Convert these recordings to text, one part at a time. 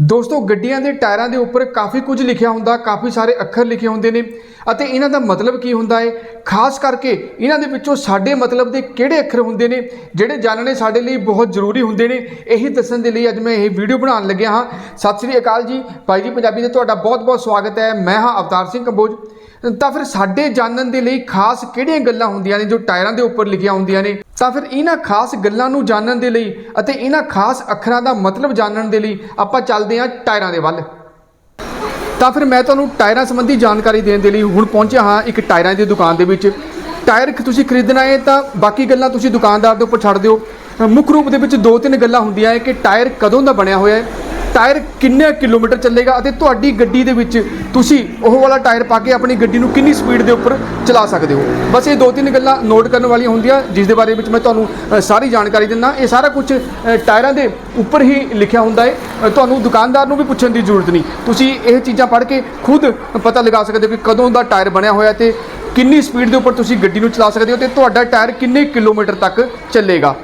ਦੋਸਤੋ, ਗੱਡੀਆਂ ਦੇ ਟਾਇਰਾਂ ਦੇ ਉੱਪਰ ਕਾਫੀ ਕੁਝ ਲਿਖਿਆ ਹੁੰਦਾ, ਕਾਫੀ ਸਾਰੇ ਅੱਖਰ ਲਿਖੇ ਹੁੰਦੇ ਨੇ ਅਤੇ ਇਹਨਾਂ ਦਾ ਮਤਲਬ ਕੀ ਹੁੰਦਾ ਹੈ? ਖਾਸ ਕਰਕੇ ਇਹਨਾਂ ਦੇ ਵਿੱਚੋਂ ਸਾਡੇ ਮਤਲਬ ਦੇ ਕਿਹੜੇ ਅੱਖਰ ਹੁੰਦੇ ਨੇ, ਜਿਹੜੇ ਜਾਣਨੇ ਸਾਡੇ ਲਈ ਬਹੁਤ ਜ਼ਰੂਰੀ ਹੁੰਦੇ ਨੇ? ਇਹੀ ਦੱਸਣ ਦੇ ਲਈ ਅੱਜ ਮੈਂ ਇਹ ਵੀਡੀਓ ਬਣਾਉਣ ਲੱਗਿਆ ਹਾਂ। ਸਤਿ ਸ੍ਰੀ ਅਕਾਲ ਜੀ। ਭਾਈ ਜੀ, ਪੰਜਾਬੀ ਦੇ ਤੁਹਾਡਾ ਬਹੁਤ-ਬਹੁਤ ਸਵਾਗਤ ਹੈ। ਮੈਂ ਹਾਂ ਅਵਤਾਰ ਸਿੰਘ ਕੰਬੋਜ। ਤਾਂ ਫਿਰ ਸਾਡੇ ਜਾਣਨ ਦੇ ਲਈ ਖਾਸ ਕਿਹੜੀਆਂ ਗੱਲਾਂ ਹੁੰਦੀਆਂ ਨੇ ਜੋ ਟਾਇਰਾਂ ਦੇ ਉੱਪਰ ਲਿਖੀਆਂ ਹੁੰਦੀਆਂ ਨੇ? ਤਾਂ ਫਿਰ ਇਹਨਾਂ ਖਾਸ ਗੱਲਾਂ ਨੂੰ ਜਾਣਨ ਦੇ ਲਈ ਅਤੇ ਇਹਨਾਂ ਖਾਸ ਅੱਖਰਾਂ ਦਾ ਮਤਲਬ ਜਾਣਨ ਦੇ ਲਈ ਆਪਾਂ ਚੱਲਦੇ ਹਾਂ ਟਾਇਰਾਂ ਦੇ ਵੱਲ। ਤਾਂ ਫਿਰ ਮੈਂ ਤੁਹਾਨੂੰ ਟਾਇਰਾਂ ਸੰਬੰਧੀ ਜਾਣਕਾਰੀ ਦੇਣ ਦੇ ਲਈ ਹੁਣ ਪਹੁੰਚਿਆ ਹਾਂ ਇੱਕ ਟਾਇਰਾਂ ਦੀ ਦੁਕਾਨ ਦੇ ਵਿੱਚ। ਟਾਇਰ ਤੁਸੀਂ ਖਰੀਦਣਾ ਹੈ ਤਾਂ ਬਾਕੀ ਗੱਲਾਂ ਤੁਸੀਂ ਦੁਕਾਨਦਾਰ ਦੇ ਉੱਪਰ ਛੱਡ ਦਿਓ। ਮੁੱਖ ਰੂਪ ਦੇ ਵਿੱਚ ਦੋ ਤਿੰਨ ਗੱਲਾਂ ਹੁੰਦੀਆਂ ਹੈ ਕਿ ਟਾਇਰ ਕਦੋਂ ਦਾ ਬਣਿਆ ਹੋਇਆ ਹੈ ਟਾਇਰ ਕਿੰਨੇ ਕਿਲੋਮੀਟਰ ਚੱਲੇਗਾ ਅਤੇ ਤੁਹਾਡੀ ਗੱਡੀ ਦੇ ਵਿੱਚ ਤੁਸੀਂ ਉਹ ਵਾਲਾ ਟਾਇਰ ਪਾ ਕੇ ਆਪਣੀ ਗੱਡੀ ਨੂੰ ਕਿੰਨੀ ਸਪੀਡ ਦੇ ਉੱਪਰ ਚਲਾ ਸਕਦੇ ਹੋ? ਬਸ ਇਹ ਦੋ ਤਿੰਨ ਗੱਲਾਂ ਨੋਟ ਕਰਨ ਵਾਲੀਆਂ ਹੁੰਦੀਆਂ, ਜਿਸ ਦੇ ਬਾਰੇ ਵਿੱਚ ਮੈਂ ਤੁਹਾਨੂੰ ਸਾਰੀ ਜਾਣਕਾਰੀ ਦਿੰਦਾ। ਇਹ ਸਾਰਾ ਕੁਝ ਟਾਇਰਾਂ ਦੇ ਉੱਪਰ ਹੀ ਲਿਖਿਆ ਹੁੰਦਾ ਹੈ। ਤੁਹਾਨੂੰ ਦੁਕਾਨਦਾਰ ਨੂੰ ਵੀ ਪੁੱਛਣ ਦੀ ਜ਼ਰੂਰਤ ਨਹੀਂ। ਤੁਸੀਂ ਇਹ ਚੀਜ਼ਾਂ ਪੜ੍ਹ ਕੇ ਖੁਦ ਪਤਾ ਲਗਾ ਸਕਦੇ ਹੋ ਕਿ ਕਦੋਂ ਦਾ ਟਾਇਰ ਬਣਿਆ ਹੋਇਆ ਤੇ ਕਿੰਨੀ ਸਪੀਡ ਦੇ ਉੱਪਰ ਤੁਸੀਂ ਗੱਡੀ ਨੂੰ ਚਲਾ ਸਕਦੇ ਹੋ ਤੇ ਤੁਹਾਡਾ ਟਾਇਰ ਕਿੰਨੇ ਕਿਲੋਮੀਟਰ ਤੱਕ ਚੱਲੇਗਾ।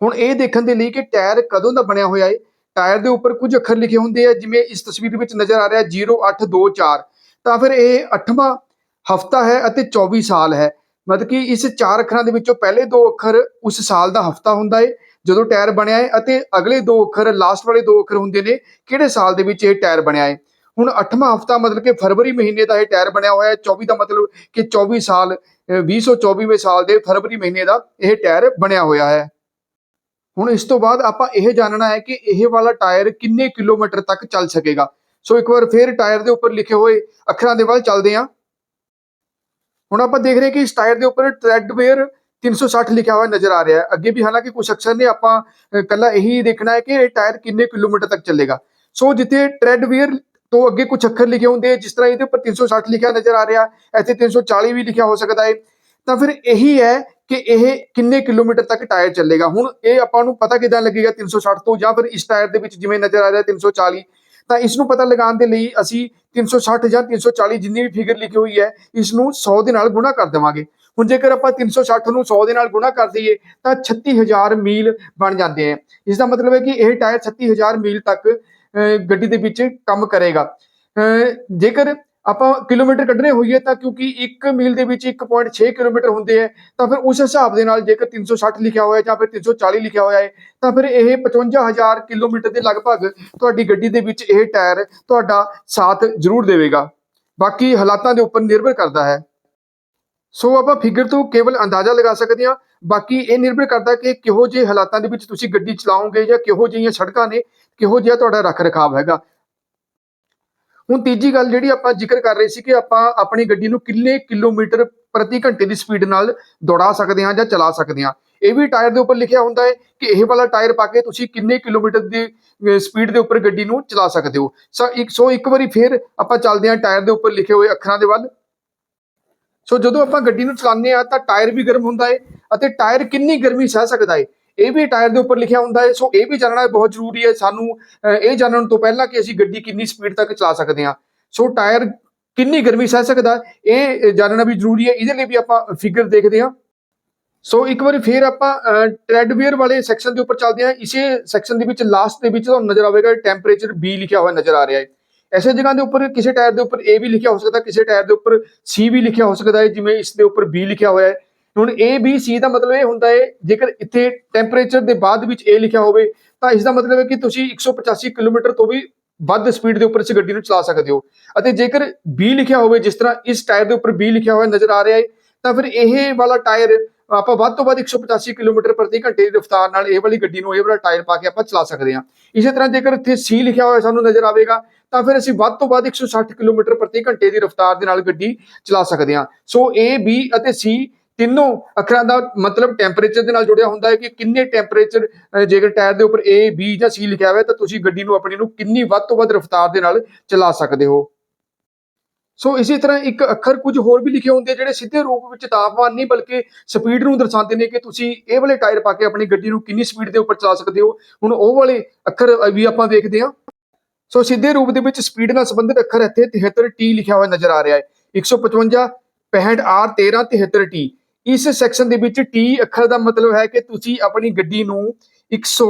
ਹੁਣ ਇਹ ਦੇਖਣ ਦੇ ਲਈ ਕਿ ਟਾਇਰ ਕਦੋਂ ਦਾ ਬਣਿਆ ਹੋਇਆ ਹੈ ਟਾਇਰ ਦੇ ਉੱਪਰ ਕੁਝ ਅੱਖਰ ਲਿਖੇ ਹੁੰਦੇ ਆ, ਜਿਵੇਂ ਇਸ ਤਸਵੀਰ ਵਿੱਚ ਨਜ਼ਰ ਆ ਰਿਹਾ 0824 ਤਾਂ ਫਿਰ ਇਹ 8ਵਾਂ ਹਫਤਾ ਹੈ ਅਤੇ 24 ਸਾਲ ਹੈ। ਮਤਲਬ ਕਿ ਇਸ ਚਾਰ ਅੱਖਰਾਂ ਦੇ ਵਿੱਚੋਂ ਪਹਿਲੇ ਦੋ ਅੱਖਰ ਉਸ ਸਾਲ ਦਾ ਹਫਤਾ ਹੁੰਦਾ ਹੈ ਜਦੋਂ ਟਾਇਰ ਬਣਿਆ ਹੈ ਅਤੇ ਅਗਲੇ ਦੋ ਅੱਖਰ ਲਾਸਟ ਵਾਲੇ ਦੋ ਅੱਖਰ ਹੁੰਦੇ ਨੇ, ਕਿਹੜੇ ਸਾਲ ਦੇ ਵਿੱਚ ਇਹ ਟਾਇਰ ਬਣਿਆ ਹੈ ਹੁਣ 8ਵਾਂ ਹਫਤਾ ਮਤਲਬ ਕਿ ਫਰਵਰੀ ਮਹੀਨੇ ਦਾ ਇਹ ਟਾਇਰ ਬਣਿਆ ਹੋਇਆ ਹੈ 24 ਦਾ ਮਤਲਬ ਕਿ 24 ਸਾਲ, ਅਹ 2024ਵੇਂ ਸਾਲ ਦੇ ਫਰਵਰੀ ਮਹੀਨੇ ਦਾ ਇਹ ਟਾਇਰ ਬਣਿਆ ਹੋਇਆ ਹੈ। ਹੁਣ ਇਸ ਤੋਂ ਬਾਅਦ ਆਪਾਂ ਇਹ ਜਾਣਨਾ ਹੈ ਕਿ ਇਹ ਵਾਲਾ ਟਾਇਰ ਕਿੰਨੇ ਕਿਲੋਮੀਟਰ ਤੱਕ ਚੱਲ ਸਕੇਗਾ। ਸੋ ਇੱਕ ਵਾਰ ਫੇਰ ਟਾਇਰ ਦੇ ਉੱਪਰ ਲਿਖੇ ਹੋਏ ਅੱਖਰਾਂ ਦੇ ਵੱਲ ਚੱਲਦੇ ਹਾਂ। ਹੁਣ ਆਪਾਂ ਦੇਖ ਰਹੇ ਕਿ ਇਸ ਟਾਇਰ ਦੇ ਉੱਪਰ ਟ੍ਰੈਡਵੇਅਰ 360 ਲਿਖਿਆ ਹੋਇਆ ਨਜ਼ਰ ਆ ਰਿਹਾ ਹੈ। ਅੱਗੇ ਵੀ ਹਾਲਾਂਕਿ ਕੁਝ ਅਕਸਰ ਨੇ ਆਪਾਂ ਅ, ਕੱਲਾ ਇਹੀ ਦੇਖਣਾ ਹੈ ਕਿ ਇਹ ਟਾਇਰ ਕਿੰਨੇ ਕਿਲੋਮੀਟਰ ਤੱਕ ਚੱਲੇਗਾ। ਸੋ ਜਿੱਥੇ ਟ੍ਰੈਡਵੇਅਰ ਤੋਂ ਅੱਗੇ ਕੁਝ ਅੱਖਰ ਲਿਖੇ ਹੁੰਦੇ ਆ, ਜਿਸ ਤਰ੍ਹਾਂ ਇਹਦੇ ਉੱਪਰ 360 ਲਿਖਿਆ ਨਜ਼ਰ ਆ ਰਿਹਾ ਇੱਥੇ 340 ਵੀ ਲਿਖਿਆ ਹੋ ਸਕਦਾ ਹੈ। ਤਾਂ ਫਿਰ ਇਹੀ ਹੈ ਕਿ ਇਹ ਕਿੰਨੇ ਕਿਲੋਮੀਟਰ ਤੱਕ ਟਾਇਰ ਚੱਲੇਗਾ? ਹੁਣ ਇਹ ਆਪਾਂ ਨੂੰ ਪਤਾ ਕਿਦਾਂ ਲੱਗੇਗਾ 360 ਤੋਂ ਜਾਂ ਫਿਰ ਇਸ ਟਾਇਰ ਦੇ ਵਿੱਚ ਜਿਵੇਂ ਨਜ਼ਰ ਆ ਰਿਹਾ 340 ਤਾਂ ਇਸ ਨੂੰ ਪਤਾ ਲਗਾਉਣ ਦੇ ਲਈ ਅਸੀਂ 360 ਜਾਂ 340 ਜਿੰਨੀ ਵੀ ਫਿਗਰ ਲਿਖੀ ਹੋਈ ਹੈ ਇਸ ਨੂੰ 100 ਦੇ ਨਾਲ ਗੁਣਾ ਕਰ ਦੇਵਾਂਗੇ। ਹੁਣ ਜੇਕਰ ਆਪਾਂ 360 ਨੂੰ 100 ਦੇ ਨਾਲ ਗੁਣਾ ਕਰ ਦਈਏ, ਤਾਂ 36000 ਮੀਲ ਬਣ ਜਾਂਦੇ ਆ ਇਸ ਦਾ ਮਤਲਬ ਹੈ ਕਿ ਇਹ ਟਾਇਰ 36000 ਮੀਲ ਤੱਕ ਗੱਡੀ ਦੇ ਵਿੱਚ ਕੰਮ ਕਰੇਗਾ। ਜੇਕਰ ਆਪਾਂ ਕਿਲੋਮੀਟਰ ਕੱਢਣੇ ਹੋਈਏ ਤਾਂ ਕਿਉਂਕਿ 1 ਮੀਲ ਦੇ ਵਿੱਚ 1.6 ਕਿਲੋਮੀਟਰ ਹੁੰਦੇ ਹੈ ਤਾਂ ਫਿਰ ਉਸ ਹਿਸਾਬ ਦੇ ਨਾਲ ਜੇਕਰ 360 ਲਿਖਿਆ ਹੋਇਆ ਜਾਂ ਫਿਰ 340 ਲਿਖਿਆ ਹੋਇਆ ਹੈ, ਤਾਂ ਫਿਰ ਇਹ 55000 ਕਿਲੋਮੀਟਰ ਦੇ ਲਗਭਗ ਤੁਹਾਡੀ ਗੱਡੀ ਦੇ ਵਿੱਚ ਇਹ ਟਾਇਰ ਤੁਹਾਡਾ ਸਾਥ ਜ਼ਰੂਰ ਦੇਵੇਗਾ। ਬਾਕੀ ਹਾਲਾਤਾਂ ਦੇ ਉੱਪਰ ਨਿਰਭਰ ਕਰਦਾ ਹੈ। ਸੋ ਆਪਾਂ ਫਿਗਰ ਤੋਂ ਕੇਵਲ ਅੰਦਾਜ਼ਾ ਲਗਾ ਸਕਦੇ ਹਾਂ। ਬਾਕੀ ਇਹ ਨਿਰਭਰ ਕਰਦਾ ਕਿ ਕਿਹੋ ਜਿਹੇ ਹਾਲਾਤਾਂ ਦੇ ਵਿੱਚ ਤੁਸੀਂ ਗੱਡੀ ਚਲਾਓਗੇ ਜਾਂ ਕਿਹੋ ਜਿਹੀਆਂ ਸੜਕਾਂ ਨੇ, ਕਿਹੋ ਜਿਹਾ ਤੁਹਾਡਾ ਰੱਖ ਰਖਾਵ ਹੈਗਾ। ਹੁਣ ਤੀਜੀ ਗੱਲ ਜਿਹੜੀ ਆਪਾਂ ਜ਼ਿਕਰ ਕਰ ਰਹੇ ਸੀ ਕਿ ਆਪਾਂ ਆਪਣੀ ਗੱਡੀ ਨੂੰ ਕਿੰਨੇ ਕਿਲੋਮੀਟਰ ਪ੍ਰਤੀ ਘੰਟੇ ਦੀ ਸਪੀਡ ਨਾਲ ਦੌੜਾ ਸਕਦੇ ਹਾਂ ਜਾਂ ਚਲਾ ਸਕਦੇ ਹਾਂ। ਇਹ ਵੀ ਟਾਇਰ ਦੇ ਉੱਪਰ ਲਿਖਿਆ ਹੁੰਦਾ ਹੈ ਕਿ ਇਹ ਵਾਲਾ ਟਾਇਰ ਪਾ ਕੇ ਤੁਸੀਂ ਕਿੰਨੇ ਕਿਲੋਮੀਟਰ ਦੀ ਸਪੀਡ ਦੇ ਉੱਪਰ ਗੱਡੀ ਨੂੰ ਚਲਾ ਸਕਦੇ ਹੋ। ਸੋ ਇੱਕ ਸੋ ਇੱਕ ਵਾਰੀ ਫੇਰ ਆਪਾਂ ਚੱਲਦੇ ਹਾਂ ਟਾਇਰ ਦੇ ਉੱਪਰ ਲਿਖੇ ਹੋਏ ਅੱਖਰਾਂ ਦੇ ਵੱਲ। ਸੋ ਜਦੋਂ ਆਪਾਂ ਗੱਡੀ ਨੂੰ ਚਲਾਉਂਦੇ ਆ ਤਾਂ ਟਾਇਰ ਵੀ ਗਰਮ ਹੁੰਦਾ ਹੈ ਅਤੇ ਟਾਇਰ ਕਿੰਨੀ ਗਰਮੀ ਸਹਿ ਸਕਦਾ ਹੈ? ਇਹ ਵੀ ਟਾਇਰ ਦੇ ਉੱਪਰ ਲਿਖਿਆ ਹੁੰਦਾ ਹੈ ਸੋ ਇਹ ਵੀ ਜਾਣਨਾ ਬਹੁਤ ਜ਼ਰੂਰੀ ਹੈ। ਸਾਨੂੰ ਅਹ, ਇਹ ਜਾਣਨ ਤੋਂ ਪਹਿਲਾਂ ਕਿ ਅਸੀਂ ਗੱਡੀ ਕਿੰਨੀ ਸਪੀਡ ਤੱਕ ਚਲਾ ਸਕਦੇ ਹਾਂ। ਸੋ ਟਾਇਰ ਕਿੰਨੀ ਗਰਮੀ ਸਹਿ ਸਕਦਾ ਇਹ ਜਾਣਨਾ ਵੀ ਜ਼ਰੂਰੀ ਹੈ। ਇਹਦੇ ਲਈ ਵੀ ਆਪਾਂ ਫਿਗਰ ਦੇਖਦੇ ਹਾਂ। ਸੋ ਇੱਕ ਵਾਰੀ ਫੇਰ ਆਪਾਂ ਟ੍ਰੈਡਵੇਅਰ ਵਾਲੇ ਸੈਕਸ਼ਨ ਦੇ ਉੱਪਰ ਚੱਲਦੇ ਹਾਂ। ਇਸੇ ਸੈਕਸ਼ਨ ਦੇ ਵਿੱਚ ਲਾਸਟ ਦੇ ਵਿੱਚ ਤੁਹਾਨੂੰ ਨਜ਼ਰ ਆਵੇਗਾ ਟੈਂਪਰੇਚਰ B ਲਿਖਿਆ ਹੋਇਆ ਨਜ਼ਰ ਆ ਰਿਹਾ ਹੈ। ਐਸੇ ਜਗ੍ਹਾ ਦੇ ਉੱਪਰ ਕਿਸੇ ਟਾਇਰ ਦੇ ਉੱਪਰ A ਵੀ ਲਿਖਿਆ ਹੋ ਸਕਦਾ ਕਿਸੇ ਟਾਇਰ ਦੇ ਉੱਪਰ C ਵੀ ਲਿਖਿਆ ਹੋ ਸਕਦਾ ਹੈ ਜਿਵੇਂ ਇਸ ਦੇ ਉੱਪਰ B ਲਿਖਿਆ ਹੋਇਆ ਹੈ। ਹੁਣ A, B, C ਦਾ ਮਤਲਬ ਇਹ ਹੁੰਦਾ ਹੈ, ਜੇਕਰ ਇੱਥੇ ਟੈਂਪਰੇਚਰ ਦੇ ਬਾਅਦ ਵਿੱਚ A ਲਿਖਿਆ ਹੋਵੇ, ਤਾਂ ਇਸ ਦਾ ਮਤਲਬ ਹੈ ਕਿ ਤੁਸੀਂ 185 ਕਿਲੋਮੀਟਰ ਤੋਂ ਵੀ ਵੱਧ ਸਪੀਡ ਦੇ ਉੱਪਰ ਇਸ ਗੱਡੀ ਨੂੰ ਚਲਾ ਸਕਦੇ ਹੋ। ਅਤੇ ਜੇਕਰ B ਲਿਖਿਆ ਹੋਵੇ, ਜਿਸ ਤਰ੍ਹਾਂ ਇਸ ਟਾਇਰ ਦੇ ਉੱਪਰ B ਲਿਖਿਆ ਹੋਇਆ ਨਜ਼ਰ ਆ ਰਿਹਾ ਹੈ, ਤਾਂ ਫਿਰ ਇਹ ਵਾਲਾ ਟਾਇਰ ਆਪਾਂ ਵੱਧ ਤੋਂ ਵੱਧ 185 ਕਿਲੋਮੀਟਰ ਪ੍ਰਤੀ ਘੰਟੇ ਦੀ ਰਫ਼ਤਾਰ ਨਾਲ ਇਹ ਵਾਲੀ ਗੱਡੀ ਨੂੰ ਇਹ ਵਾਲਾ ਟਾਇਰ ਪਾ ਕੇ ਆਪਾਂ ਚਲਾ ਸਕਦੇ ਹਾਂ। ਇਸੇ ਤਰ੍ਹਾਂ ਜੇਕਰ ਇੱਥੇ C ਲਿਖਿਆ ਹੋਇਆ ਸਾਨੂੰ ਨਜ਼ਰ ਆਵੇਗਾ, ਤਾਂ ਫਿਰ ਅਸੀਂ ਵੱਧ ਤੋਂ ਵੱਧ 160 ਕਿਲੋਮੀਟਰ ਪ੍ਰਤੀ ਘੰਟੇ ਦੀ ਰਫ਼ਤਾਰ ਦੇ ਨਾਲ ਗੱਡੀ ਚਲਾ ਸਕਦੇ ਹਾਂ। ਸੋ A, B ਅਤੇ C ਤਿੰਨੋਂ ਅੱਖਰਾਂ ਦਾ ਮਤਲਬ ਟੈਂਪਰੇਚਰ ਦੇ ਨਾਲ ਜੁੜਿਆ ਹੁੰਦਾ ਹੈ ਕਿ ਕਿੰਨੇ ਟੈਂਪਰੇਚਰ ਜੇਕਰ ਟਾਇਰ ਦੇ ਉੱਪਰ A, B ਜਾਂ C ਲਿਖਿਆ ਹੋਇਆ ਤਾਂ ਤੁਸੀਂ ਗੱਡੀ ਨੂੰ ਆਪਣੀ ਨੂੰ ਕਿੰਨੀ ਵੱਧ ਤੋਂ ਵੱਧ ਰਫ਼ਤਾਰ ਦੇ ਨਾਲ ਚਲਾ ਸਕਦੇ ਹੋ। ਸੋ ਇਸੇ ਤਰ੍ਹਾਂ ਇੱਕ ਅੱਖਰ ਕੁਝ ਹੋਰ ਵੀ ਲਿਖੇ ਹੁੰਦੇ ਜਿਹੜੇ ਸਿੱਧੇ ਰੂਪ ਵਿੱਚ ਤਾਪਮਾਨ ਨਹੀਂ, ਬਲਕਿ ਸਪੀਡ ਨੂੰ ਦਰਸਾਉਂਦੇ ਨੇ ਕਿ ਤੁਸੀਂ ਇਹ ਵਾਲੇ ਟਾਇਰ ਪਾ ਕੇ ਆਪਣੀ ਗੱਡੀ ਨੂੰ ਕਿੰਨੀ ਸਪੀਡ ਦੇ ਉੱਪਰ ਚਲਾ ਸਕਦੇ ਹੋ। ਹੁਣ ਉਹ ਵਾਲੇ ਅੱਖਰ ਵੀ ਆਪਾਂ ਵੇਖਦੇ ਹਾਂ। ਸੋ ਸਿੱਧੇ ਰੂਪ ਦੇ ਵਿੱਚ ਸਪੀਡ ਨਾਲ ਸੰਬੰਧਿਤ ਅੱਖਰ ਇੱਥੇ 73T ਲਿਖਿਆ ਹੋਇਆ ਨਜ਼ਰ ਆ ਰਿਹਾ ਹੈ। 155 65R 13 73T ਇਸ ਸੈਕਸ਼ਨ ਦੇ ਵਿੱਚ T ਅੱਖਰ ਦਾ ਮਤਲਬ ਹੈ ਕਿ ਤੁਸੀਂ ਆਪਣੀ ਗੱਡੀ ਨੂੰ 100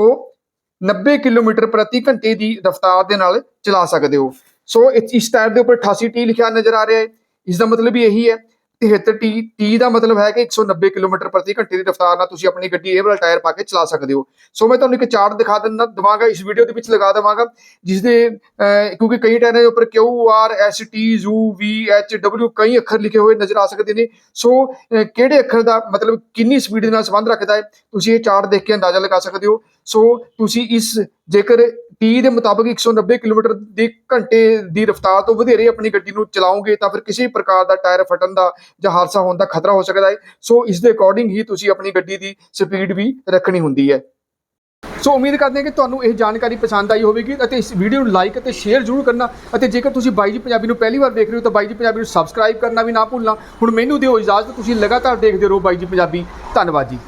90 ਕਿਲੋਮੀਟਰ ਪ੍ਰਤੀ ਘੰਟੇ ਦੀ ਰਫ਼ਤਾਰ ਦੇ ਨਾਲ ਚਲਾ ਸਕਦੇ ਹੋ। ਸੋ ਇਸ ਟਾਇਰ ਦੇ ਉੱਪਰ 88 ਟੀ ਲਿਖਿਆ ਨਜ਼ਰ ਆ ਰਿਹਾ ਹੈ। ਇਸ ਦਾ ਮਤਲਬ ਵੀ ਇਹੀ ਹੈ 73 ਟੀ ਟੀ ਦਾ ਮਤਲਬ ਹੈ ਕਿ 190 ਕਿਲੋਮੀਟਰ ਪ੍ਰਤੀ ਘੰਟੇ ਦੀ ਰਫ਼ਤਾਰ ਨਾਲ ਤੁਸੀਂ ਆਪਣੀ ਗੱਡੀ ਇਹ ਵਾਲਾ ਟਾਇਰ ਪਾ ਕੇ ਚਲਾ ਸਕਦੇ ਹੋ। ਸੋ ਮੈਂ ਤੁਹਾਨੂੰ ਇੱਕ ਚਾਰਟ ਦਿਖਾ ਦਿੰਦਾ ਦਵਾਂਗਾ ਇਸ ਵੀਡੀਓ ਦੇ ਵਿੱਚ ਲਗਾ ਦੇਵਾਂਗਾ ਜਿਸ ਦੇ ਅਹ, ਕਿਉਂਕਿ ਕਈ ਟਾਇਰਾਂ ਦੇ ਉੱਪਰ Q R S T U V H W ਕਈ ਅੱਖਰ ਲਿਖੇ ਹੋਏ ਨਜ਼ਰ ਆ ਸਕਦੇ ਨੇ। ਸੋ ਕਿਹੜੇ ਅੱਖਰ ਦਾ ਮਤਲਬ ਕਿੰਨੀ ਸਪੀਡ ਦੇ ਨਾਲ ਸੰਬੰਧ ਰੱਖਦਾ ਹੈ ਤੁਸੀਂ ਇਹ ਚਾਰਟ ਦੇਖ ਕੇ ਅੰਦਾਜ਼ਾ ਲਗਾ ਸਕਦੇ ਹੋ। ਸੋ ਤੁਸੀਂ ਇਸ ਜੇਕਰ ਟੀ ਦੇ ਮੁਤਾਬਕ 190 ਕਿਲੋਮੀਟਰ ਦੀ ਘੰਟੇ ਦੀ ਰਫ਼ਤਾਰ ਤੋਂ ਵਧੇਰੇ ਆਪਣੀ ਗੱਡੀ ਨੂੰ ਚਲਾਓਗੇ, ਤਾਂ ਫਿਰ ਕਿਸੇ ਪ੍ਰਕਾਰ ਦਾ ਟਾਇਰ ਫਟਣ ਦਾ ਜਾਂ ਹਾਦਸਾ ਹੋਣ ਦਾ ਖਤਰਾ ਹੋ ਸਕਦਾ ਹੈ। ਸੋ ਇਸ ਦੇ ਅਕੋਰਡਿੰਗ ਹੀ ਤੁਸੀਂ ਆਪਣੀ ਗੱਡੀ ਦੀ ਸਪੀਡ ਵੀ ਰੱਖਣੀ ਹੁੰਦੀ ਹੈ। ਸੋ ਉਮੀਦ ਕਰਦੇ ਹਾਂ ਕਿ ਤੁਹਾਨੂੰ ਇਹ ਜਾਣਕਾਰੀ ਪਸੰਦ ਆਈ ਹੋਵੇਗੀ ਅਤੇ ਇਸ ਵੀਡੀਓ ਨੂੰ ਲਾਈਕ ਅਤੇ ਸ਼ੇਅਰ ਜ਼ਰੂਰ ਕਰਨਾ ਅਤੇ ਜੇਕਰ ਤੁਸੀਂ ਬਾਈ ਜੀ ਪੰਜਾਬੀ ਨੂੰ ਪਹਿਲੀ ਵਾਰ ਦੇਖ ਰਹੇ ਹੋ ਤਾਂ ਬਾਈ ਜੀ ਪੰਜਾਬੀ ਨੂੰ ਸਬਸਕ੍ਰਾਈਬ ਕਰਨਾ ਵੀ ਨਾ ਭੁੱਲਣਾ। ਹੁਣ ਮੈਨੂੰ ਦਿਓ ਇਜਾਜ਼ਤ, ਤੁਸੀਂ ਲਗਾਤਾਰ ਦੇਖਦੇ ਰਹੋ ਬਾਈ ਜੀ ਪੰਜਾਬੀ। ਧੰਨਵਾਦ ਜੀ।